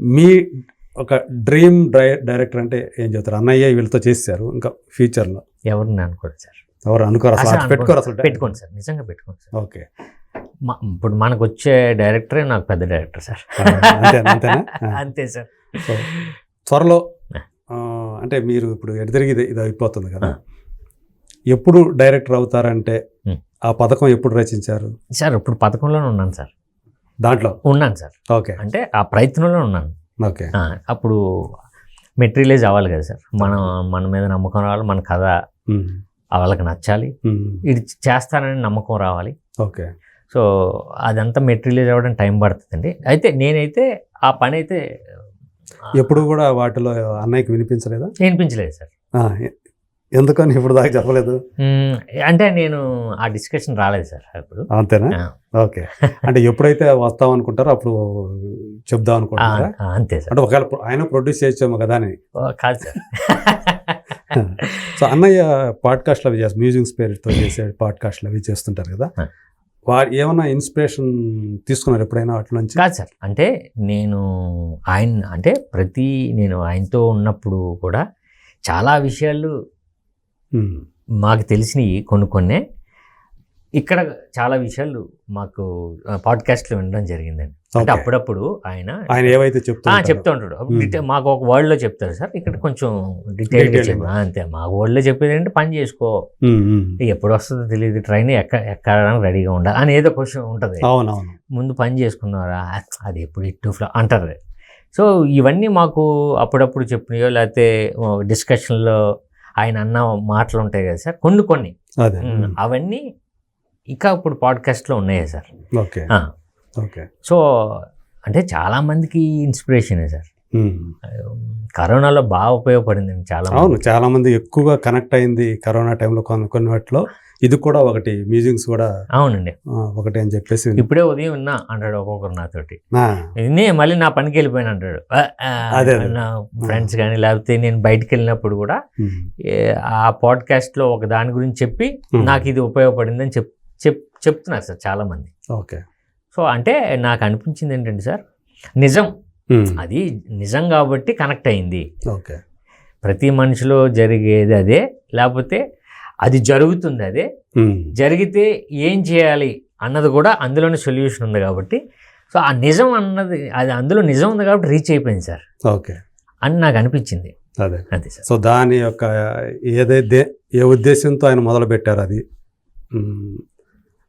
మీ ఒక dream die director అంటే ఏం చెప్తారు? అన్నయ్య వీళ్ళతో చేశారు ఇంకా ఫ్యూచర్లో. ఎవరిని అనుకోరు సార్. ఎవరు అనుకోరు అసలు పెట్టుకోరు అసలు. పెట్టుకోండి సార్ నిజంగా పెట్టుకోండి సార్. ఓకే. ఇప్పుడు మనకు వచ్చే డైరెక్టరే నాకు పెద్ద డైరెక్టర్ సార్. అంతే సార్. త్వరలో అంటే మీరు ఇప్పుడు ఎటు తిరిగి ఇది అయిపోతుంది కదా. ఎప్పుడు డైరెక్టర్ అవుతారంటే. ఆ పథకం ఎప్పుడు రచించారు? సార్ ఇప్పుడు పథకంలోనే ఉన్నాను సార్. దాంట్లో? ఉన్నాను సార్. ఓకే. అంటే ఆ ప్రయత్నంలో ఉన్నాను. ఓకే. అప్పుడు మెటీరియలైజ్ అవ్వాలి కదా సార్. మనం మన మీద నమ్మకం రావాలి మన కథ వాళ్ళకి నచ్చాలి. ఇది చేస్తానని నమ్మకం రావాలి. ఓకే. సో అదంతా మెటీరియలైజ్ అవ్వడం టైం పడుతుందండి. అయితే నేనైతే ఆ పని అయితే ఎప్పుడు కూడా వాటిలో అన్నయ్యకి వినిపించలేదా? వినిపించలేదు సార్. ఎందుకని ఇప్పుడు దాకా చెప్పలేదు? అంటే నేను ఆ డిస్కషన్ రాలేదు సార్ అప్పుడు. అంతేనా? ఓకే. అంటే ఎప్పుడైతే వస్తాం అనుకుంటారో అప్పుడు చెప్దాం అనుకుంటారా అంతే సార్. అంటే ఒకవేళ ఆయన ప్రొడ్యూస్ చేయొచ్చేమో కదా అని. కాదు సార్. సో అన్నయ్య పాడ్కాస్ట్లు అవి చేస్తారు మ్యూజిక్ స్పేర్తో చేసే పాడ్కాస్ట్లు అవి చేస్తుంటారు కదా. వారు ఏమన్నా ఇన్స్పిరేషన్ తీసుకున్నారు ఎప్పుడైనా వాటి నుంచి? కాదు సార్. అంటే నేను ఆయన అంటే ప్రతి నేను ఆయనతో ఉన్నప్పుడు కూడా చాలా విషయాలు. మాకు తెలిసినవి కొన్ని కొన్నే. ఇక్కడ చాలా విషయాలు మాకు పాడ్కాస్ట్లో వినడం జరిగిందండి. అంటే. అప్పుడప్పుడు ఆయన ఆయన ఏవైతే ఆ, చెప్తారు చెప్తూ ఉంటాడు. మాకు ఒక వర్డ్లో చెప్తారు సార్. ఇక్కడ కొంచెం డీటెయిల్గా అంతే. మా వర్డ్లో చెప్పేది ఏంటంటే పని చేసుకో. ఎప్పుడు వస్తుందో తెలియదు. ట్రైన్ ఎక్క ఎక్కడానికి రెడీగా ఉండాలి అని ఏదో క్వశ్చన్ ఉంటుంది. ముందు పని చేసుకున్నారా? అది ఎప్పుడు ఇటు ఫ్లో అంటారు. సో ఇవన్నీ మాకు అప్పుడప్పుడు చెప్పినాయో లేకపోతే డిస్కషన్లో ఆయన అన్న మాటలు ఉంటాయి కదా సార్? కొన్ని కొన్ని. అవన్నీ ఇంకా ఇప్పుడు పాడ్కాస్ట్లో ఉన్నాయి సార్. ఓకే. ఓకే. సో అంటే చాలామందికి ఇన్స్పిరేషనే సార్. కరోనాలో బాగా ఉపయోగపడిందండి చాలా అవును మందికి. చాలా మంది ఎక్కువగా కనెక్ట్ అయింది కరోనా టైంలో కొన్ని కొన్ని వాటిలో. ఇది కూడా ఒకటి మ్యూజిక్స్ కూడా అవునండి. ఒకటి అని చెప్పేసి ఇప్పుడే ఉదయం విన్నా అంటాడు ఒక్కొక్కరు నాతోటి. నే మళ్ళీ నా పనికి వెళ్ళిపోయాను అంటాడు. అదే. నా ఫ్రెండ్స్ కానీ లేకపోతే నేను బయటికి వెళ్ళినప్పుడు కూడా ఆ పాడ్కాస్ట్లో ఒక దాని గురించి చెప్పి. నాకు ఇది ఉపయోగపడిందని చెప్ చెప్ చెప్తున్నారు సార్ చాలామంది. ఓకే. సో అంటే నాకు అనిపించింది ఏంటంటే సార్ నిజం. అది నిజం కాబట్టి కనెక్ట్ అయింది. ఓకే. ప్రతి మనిషిలో జరిగేది అదే. లేకపోతే అది జరుగుతుంది అదే. జరిగితే ఏం చేయాలి అన్నది కూడా అందులోనే సొల్యూషన్ ఉంది కాబట్టి. సో ఆ నిజం అన్నది అది అందులో నిజం ఉంది కాబట్టి రీచ్ అయిపోయింది సార్. ఓకే. అని నాకు అనిపించింది. అదే. అంతే సార్. సో దాని యొక్క ఏదైతే ఏ ఉద్దేశంతో ఆయన మొదలు పెట్టారు అది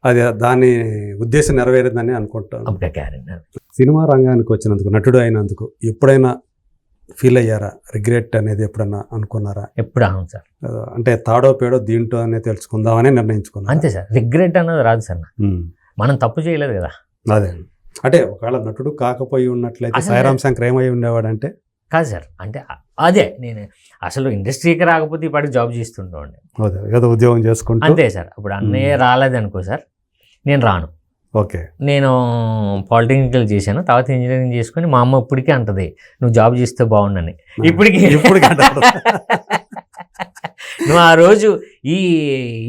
అది దాని ఉద్దేశం నెరవేరిందని అనుకుంటాను. సినిమా రంగానికి వచ్చినందుకు నటుడు అయినందుకు ఎప్పుడైనా ఫీల్ అయ్యారా? రిగ్రెట్ అనేది ఎప్పుడన్నా అనుకున్నారా? ఎప్పుడు? అవును సార్. అంటే తాడో పేడో దీంట్లో అనే తెలుసుకుందామని నిర్ణయించుకున్నారు? అంతే సార్. రిగ్రెట్ అన్నది రాదు సార్. మనం తప్పు చేయలేదు కదా. అదే అంటే ఒకవేళ నటుడు కాకపోయి ఉన్నట్లయితే సాయిరామ్ శంకర్ ఏమై ఉండేవాడంటే? కాదు సార్. అంటే అదే నేను అసలు ఇండస్ట్రీకి రాకపోతే ఇప్పటికి జాబ్ ఏదో ఉద్యోగం చేసుకుంటూ. అంతే సార్. ఇప్పుడు అన్నయ్య రాలేదనుకో సార్ నేను రాను. ఓకే. నేను పాలిటెక్నికల్ చేశాను తర్వాత ఇంజనీరింగ్ చేసుకొని మా అమ్మ ఇప్పటికీ అంటది నువ్వు జాబ్ చేస్తే బాగుండని. ఇప్పటికి ఇప్పటికి. నువ్వు ఆ రోజు ఈ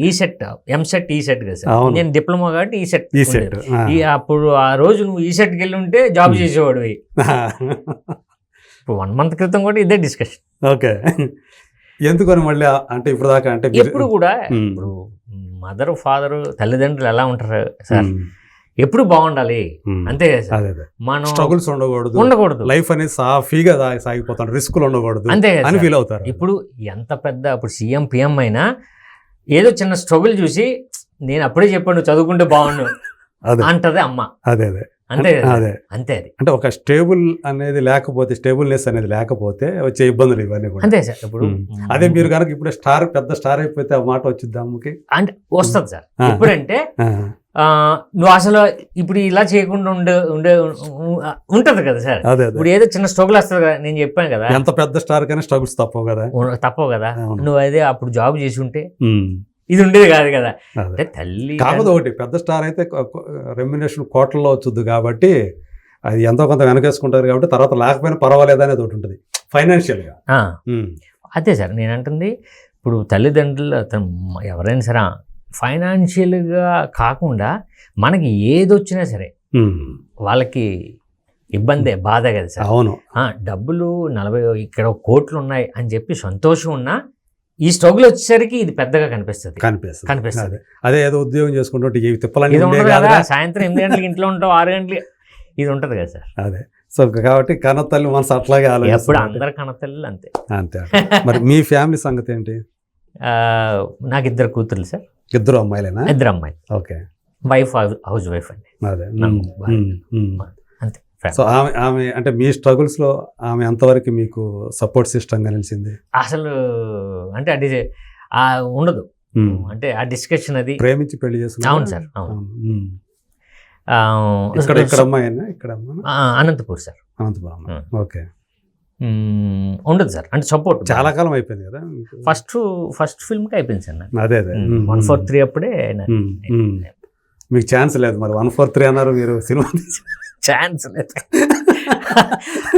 E CET M CET E CET కదా సార్. నేను డిప్లొమా కాబట్టి ఈ సెట్ ఈ సెట్ ఈ అప్పుడు ఆ రోజు నువ్వు ఈ సెట్కి వెళ్ళి ఉంటే జాబ్ చేసేవాడివి. ఇప్పుడు వన్ మంత్ క్రితం కూడా ఇదే డిస్కషన్ ఓకే. ఎందుకని మళ్ళీ అంటే ఇప్పుడు దాకా అంటే ఎప్పుడు కూడా. ఇప్పుడు మదర్ ఫాదర్ తల్లిదండ్రులు ఎలా ఉంటారు సార్? ఎప్పుడు బాగుండాలి. అంతే మనం స్ట్రగుల్స్ ఉండకూడదు. ఉండకూడదు. లైఫ్ అనేది సాఫీగా సా- సాగిపోతాడు రిస్కులు ఉండకూడదు అంతే అని. ఫీల్ అవుతారు. ఇప్పుడు ఎంత పెద్ద ఇప్పుడు సీఎం పిఎం అయినా ఏదో చిన్న స్ట్రగుల్ చూసి నేను అప్పుడే చెప్పాను చదువుకుంటే బాగుండు. అంటది అమ్మ. అదే అదే. అంతే? అదే. అంతే అది. అంటే ఒక స్టేబుల్ అనేది లేకపోతే స్టేబుల్నెస్ అనేది లేకపోతే వచ్చే ఇబ్బందులు ఇవన్నీ కూడా. అంతే సార్. ఇప్పుడు. అదే మీరు కనుక ఇప్పుడు స్టార్ పెద్ద స్టార్ అయిపోతే ఆ మాట వచ్చింది అమ్మకి అంటే వస్తుంది సార్. ఇప్పుడంటే నువ్వు అసలు ఇప్పుడు ఇలా చేయకుండా ఉండే ఉండే ఉంటది కదా సార్? ఇప్పుడు ఏదో చిన్న స్ట్రగుల్ వస్తుంది కదా నేను చెప్పాను కదా. ఎంత పెద్ద స్టార్ కానీ స్ట్రగుల్స్ తప్పవు కదా. తప్పవు కదా. నువ్వు అదే అప్పుడు జాబ్ చేసి ఉంటే ఇది ఉండేది కాదు కదా. అంటే తల్లి కాకపోతే ఒకటి పెద్ద స్టార్ అయితే రెమ్యునేషన్ కోట్లలో వచ్చుద్ది కాబట్టి అది ఎంతో కొంత వెనకేసుకుంటారు కాబట్టి తర్వాత లేకపోయినా పర్వాలేదు అనేది ఒకటి ఉంటుంది. ఫైనాన్షియల్గా అదే సార్ నేను అంటుంది ఇప్పుడు తల్లిదండ్రులు అతను ఎవరైనా సరే ఫైనాన్షియల్గా కాకుండా మనకి ఏది వచ్చినా సరే వాళ్ళకి ఇబ్బందే బాధ కదా సార్. అవును. డబ్బులు నలభై ఇక్కడ కోట్లు ఉన్నాయి అని చెప్పి సంతోషం ఉన్నా ఈ స్ట్రగుల్ వచ్చేసరికి ఇది పెద్దగా కనిపిస్తుంది. కనిపిస్తుంది. కనిపిస్తుంది. అదే. ఏదో ఉద్యోగం చేసుకుంటుంటే కదా. కాదుగా. సాయంత్రం ఎనిమిది గంటలకి ఇంట్లో ఉంటావు ఆరు గంటలకి ఇది ఉంటది కదా సార్. అదే. సో కాబట్టి కన్నతల్లి మనసు అట్లాగే ఎప్పుడు అందరు కనతల్లి అంతే. అంతే మరి మీ ఫ్యామిలీ సంగతి ఏంటి? నాకు ఇద్దరు కూతుర్లు సార్. ఇద్దరు అమ్మాయిలేనా? ఇద్దరు అమ్మాయి ఓకే. వైఫ్ హౌస్ వైఫ్ అండి. అదే. అంతే సో ఆమె ఆమె అంటే మీ స్ట్రగుల్స్లో ఆమె ఎంతవరకు మీకు సపోర్ట్ సిస్టమ్గా నిలిచింది అసలు అంటే అది ఆ ఉండదు. అంటే ఆ డిస్కషన్ అది. ప్రేమించి పెళ్ళి చేసుకున్నారా? అవును సార్ అవును. ఇక్కడ ఇక్కడ ఇక్కడ అమ్మాయి? ఆ, అనంతపూర్ సార్. అనంతపురం. ఓకే. ఉండదు సార్. అంటే సపోర్ట్ చాలా కాలం అయిపోయింది కదా? ఫస్ట్ ఫస్ట్ ఫిల్మ్కి అయిపోయింది సార్ అదే అదే. వన్. ఫోర్ త్రీ అప్పుడే. మీకు ఛాన్స్ లేదు మరి. వన్ ఫోర్ త్రీ అన్నారు మీరు సినిమా ఛాన్స్ లేదు.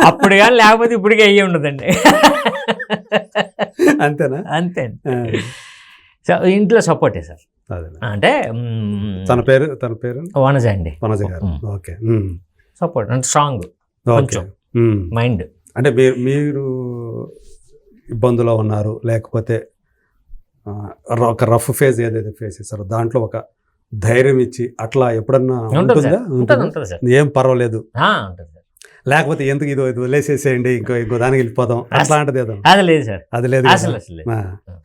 అప్పుడు కానీ లేకపోతే ఇప్పటికే అయ్యి ఉండదండి. అంతేనా? అంతే ఇంట్లో సపోర్టే సార్. అంటే తన పేరు తన పేరు? వనజ అండి. వనజ గారు. ఓకే. సపోర్ట్ అంటే స్ట్రాంగ్ కొంచెం. మైండ్ అంటే మీరు మీరు ఇబ్బందులో ఉన్నారు లేకపోతే ఒక రఫ్ ఫేజ్ ఏదైతే ఫేస్ చేస్తారో దాంట్లో ఒక ధైర్యం ఇచ్చి అట్లా ఎప్పుడన్నా ఉంటుంది ఉంటుందా? ఏం పర్వాలేదు. లేకపోతే ఎందుకు ఇది ఇది వదిలేసేసేయండి ఇంకో ఇంకో దానికి వెళ్ళిపోదాం అట్లాంటిది ఏదో అది లేదు సార్. అది లేదు? అసలు అసలు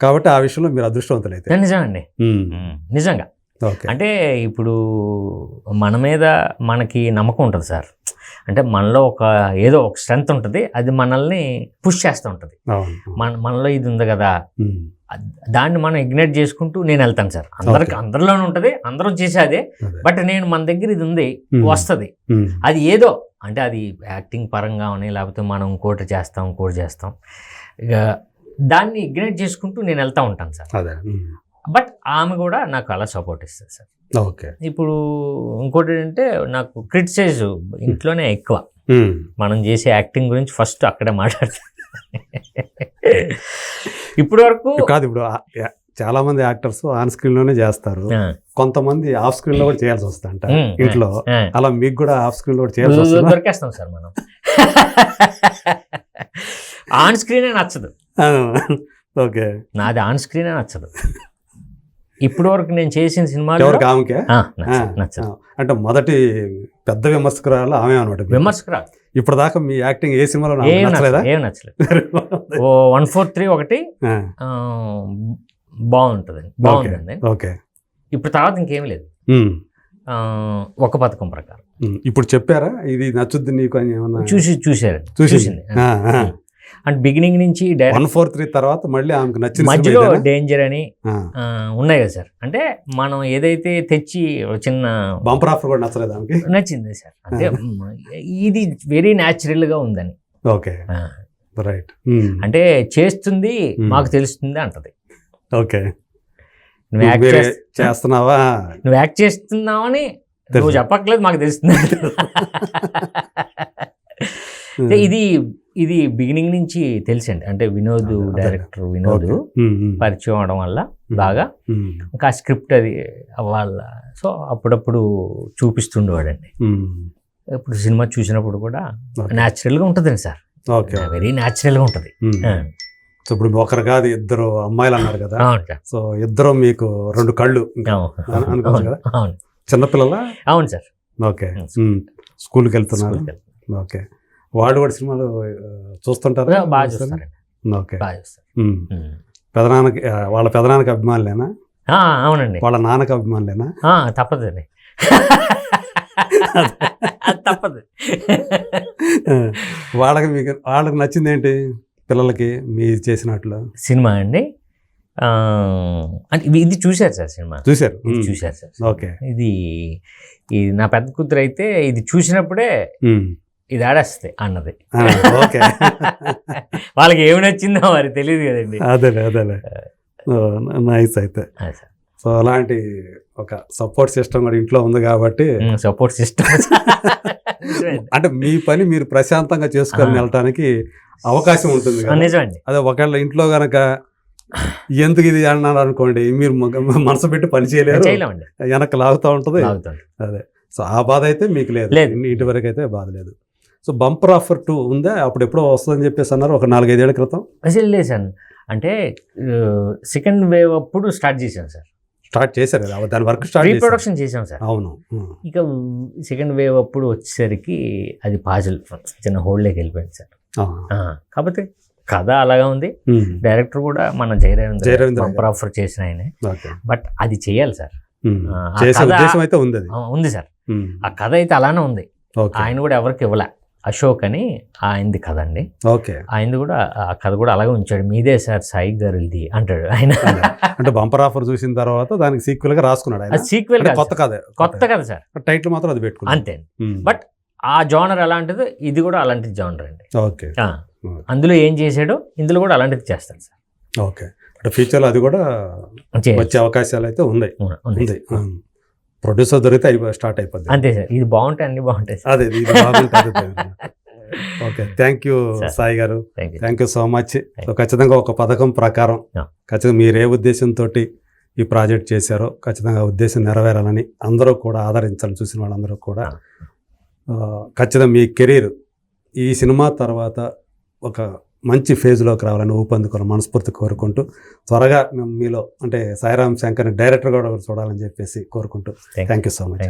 కాబట్టి ఆ విషయంలో మీరు అదృష్టవంతులైతే నిజమండి. నిజంగా. ఓకే. అంటే ఇప్పుడు మన మీద మనకి నమ్మకం ఉంటుంది సార్. అంటే మనలో ఒక ఏదో ఒక స్ట్రెంత్ ఉంటుంది అది మనల్ని పుష్ చేస్తూ ఉంటుంది మన మనలో ఇది ఉంది కదా దాన్ని మనం ఇగ్నైట్ చేసుకుంటూ నేను వెళ్తాను సార్ అందరికి. అందరిలోనే ఉంటుంది అందరం చేసేదే. బట్ నేను మన దగ్గర ఇది ఉంది. వస్తుంది. అది ఏదో అంటే అది యాక్టింగ్ పరంగా అని లేకపోతే మనం ఇంకోటి చేస్తాం ఇంకోటి చేస్తాం ఇక దాన్ని ఇగ్నైట్ చేసుకుంటూ నేను వెళ్తూ ఉంటాను సార్. బట్ ఆమె కూడా నాకు అలా సపోర్ట్ ఇస్తుంది సార్. ఓకే. ఇప్పుడు ఇంకోటి ఏంటంటే నాకు క్రిటిసైజ్ ఇంట్లోనే ఎక్కువ. మనం చేసే యాక్టింగ్ గురించి ఫస్ట్ అక్కడే మాట్లాడతాం. ఇప్పటి వరకు కాదు ఇప్పుడు చాలా మంది యాక్టర్స్ ఆన్ స్క్రీన్లోనే చేస్తారు కొంతమంది ఆఫ్ స్క్రీన్లో కూడా చేయాల్సి వస్తుందంట ఇంట్లో. అలా మీకు కూడా ఆఫ్ స్క్రీన్లో కూడా చేయాల్సి వస్తుందా? దొరికేస్తాం సార్ మనం. ఆన్ స్క్రీనే నచ్చదు. ఓకే. నాది ఆన్ స్క్రీనే నచ్చదు. ఇప్పటి వరకు నేను చేసిన సినిమాలు ఎవరికి? ఆమెకే? నచ్చదు అంటే మొదటి పెద్ద విమర్శకురాలు ఆమె అనమాట విమర్శకురా ఇప్పుడు దాకా మీ యాక్టింగ్ ఏ సినిమాలో నచ్చలేదా? ఏం నచ్చలేదు. ఓ వన్ ఫోర్ త్రీ ఒకటి బాగుంటుంది బాగుంటుంది ఓకే ఇప్పుడు తర్వాత ఇంకేం లేదు. ఒక పథకం ప్రకారం. ఇప్పుడు చెప్పారా? ఇది నచ్చుద్ది నీకు అని ఏమన్నా? చూసి చూసారు చూసి చూసింది. అంటే బిగినింగ్ నుంచి వన్ ఫోర్ త్రీ తర్వాత మళ్ళీ ఆమెకు నచ్చిన మధ్యలో? డేంజర్ అని ఉన్నాయి కదా సార్. అంటే మనం ఏదైతే తెచ్చి చిన్న బంపర్ ఆఫర్ కూడా నచ్చలేదు ఆమెకి? నచ్చింది సార్. అంటే ఇది వెరీ న్యాచురల్గా ఉందని. ఓకే. రైట్ అంటే చేస్తుంది Hmm. మాకు తెలుస్తుంది అంటది. ఓకే. నువ్వు యాక్ట్ చేస్తున్నావా? నువ్వు యాక్ట్ చేస్తున్నావని నువ్వు. చెప్పట్లేదు మాకు తెలుస్తుంది. అంటే ఇది ఇది బిగినింగ్ నుంచి తెలుసండి. అంటే వినోద్. డైరెక్టర్ వినోద్. పరిచయం అవడం వల్ల. బాగా ఇంకా స్క్రిప్ట్ అది వాళ్ళ సో అప్పుడప్పుడు చూపిస్తుండేవాడండి. ఇప్పుడు సినిమా చూసినప్పుడు కూడా. న్యాచురల్గా ఉంటుందండి సార్. ఓకే. వెరీ న్యాచురల్గా ఉంటుంది. సో ఇప్పుడు ఒకరు కాదు ఇద్దరు అమ్మాయిలు అన్నారు కదా. సో ఇద్దరు మీకు రెండు కళ్ళు అనుకోవచ్చు కదా? చిన్నపిల్లల? అవును సార్. ఓకే. స్కూల్కి వెళ్తున్నారు. ఓకే. వాళ్ళు కూడా సినిమాలు చూస్తుంటారా? బాగా ఓకే. బాగా చూస్తారు. పెదనాన్నకి వాళ్ళ పెదనాన్నకి అభిమానులేనా? అవునండి. వాళ్ళ నాన్నకి అభిమానులేనా? తప్పదండి. తప్పదు. వాళ్ళకి మీకు వాళ్ళకి నచ్చింది ఏంటి పిల్లలకి మీ చేసినట్లు? సినిమా అండి. అంటే ఇది- చూశారు సార్ సినిమా? చూశారు. చూశారు సార్ ఓకే. ఇది ఇది నా పెద్ద కూతురు అయితే ఇది చూసినప్పుడే. ఇది ఆడేస్తుంది అన్నది. ఓకే. వాళ్ళకి ఏమి నచ్చిందో మరి తెలియదు కదండి. అదేలే అదేలే. నైస్ అయితే. సో అలాంటి ఒక సపోర్ట్ సిస్టమ్ కూడా ఇంట్లో ఉంది కాబట్టి సపోర్ట్ సిస్టమ్. అంటే మీ పని మీరు ప్రశాంతంగా చేసుకొని. వెళ్ళటానికి అవకాశం ఉంటుంది నిజమండి. అదే ఒకవేళ ఇంట్లో గనక ఎందుకు ఇది అన్నారు అనుకోండి మీరు మనసు పెట్టి పని చేయలేరు. వెనక్కి లాగుతూ ఉంటుంది. అదే. సో ఆ బాధ అయితే మీకు లేదు. ఇటు వరకు అయితే బాధ లేదు. సో బంపర్ ఆఫర్ టూ ఉందా? అప్పుడు ఎప్పుడో వస్తుందని చెప్పేసి అన్నారు ఒక నాలుగైదేళ్ళ క్రితం. అసలు లేదు సార్. అంటే సెకండ్ వేవ్ అప్పుడు స్టార్ట్ చేసాం సార్. స్టార్ట్ చేశారు కదా? దాని వర్క్ స్టార్ట్ ప్రొడక్షన్ చేసాం సార్. అవును. ఇక సెకండ్ వేవ్ అప్పుడు వచ్చేసరికి అది పాజిల్ చిన్న హోల్డ్లోకి వెళ్ళిపోయింది సార్. కాకపోతే కథ అలాగా ఉంది. డైరెక్టర్ కూడా మన జయరేంద్ర బంపర్ ఆఫర్ చేసిన ఆయనే. బట్ అది చేయాలి సార్. ఉంది సార్. ఆ కథ అయితే అలానే ఉంది. ఆయన కూడా ఎవరికి ఇవ్వలే. అశోక్ అని ఆయనది కథ అండి ఓకే. ఆయనది కూడా ఆ కథ కూడా అలాగే ఉంచాడు. మీదే సార్ సాయి గారు ఇది అంటాడు ఆయన. అంటే బంపర్ ఆఫర్ చూసిన తర్వాత దానికి సీక్వెల్గా రాసుకున్నాడు ఆయన. సీక్వెల్ కొత్త కథ. కొత్త కథ సార్. టైటిల్ మాత్రం అది పెట్టుకున్నాడు. అంతే. బట్ ఆ జానర్ ఎలాంటిదో ఇది కూడా అలాంటి జానర్ అండి. ఓకే. అందులో ఏం చేసాడో ఇందులో కూడా అలాంటిది చేస్తాడు సార్. ఓకే. అంటే ఫ్యూచర్లో అది కూడా. వచ్చే అవకాశాలు అయితే ఉన్నాయి. ఉంది. ప్రొడ్యూసర్ దొరికితే అయిపో స్టార్ట్ అయిపోద్ది. అంతే సార్. ఇది బాగుంటాయి అన్ని బాగుంటాయి సార్. అదే ఇది ఓకే థ్యాంక్ యూ. సాయి గారు. Thank you. So much. So ఖచ్చితంగా ఒక పథకం ప్రకారం. ఖచ్చితంగా మీరు ఏ ఉద్దేశంతో ఈ ప్రాజెక్ట్ చేశారో ఖచ్చితంగా ఉద్దేశం నెరవేరాలని అందరూ కూడా ఆదరించాలని చూసిన వాళ్ళందరూ కూడా ఖచ్చితంగా మీ కెరీర్ ఈ సినిమా తర్వాత ఒక మంచి ఫేజ్లోకి రావాలని ఊపందుకోవాలని మనస్ఫూర్తి కోరుకుంటూ త్వరగా మేము మీలో అంటే సాయిరామ్ శంకర్ డైరెక్టర్ కూడా చూడాలని చెప్పేసి కోరుకుంటూ. Thank you so much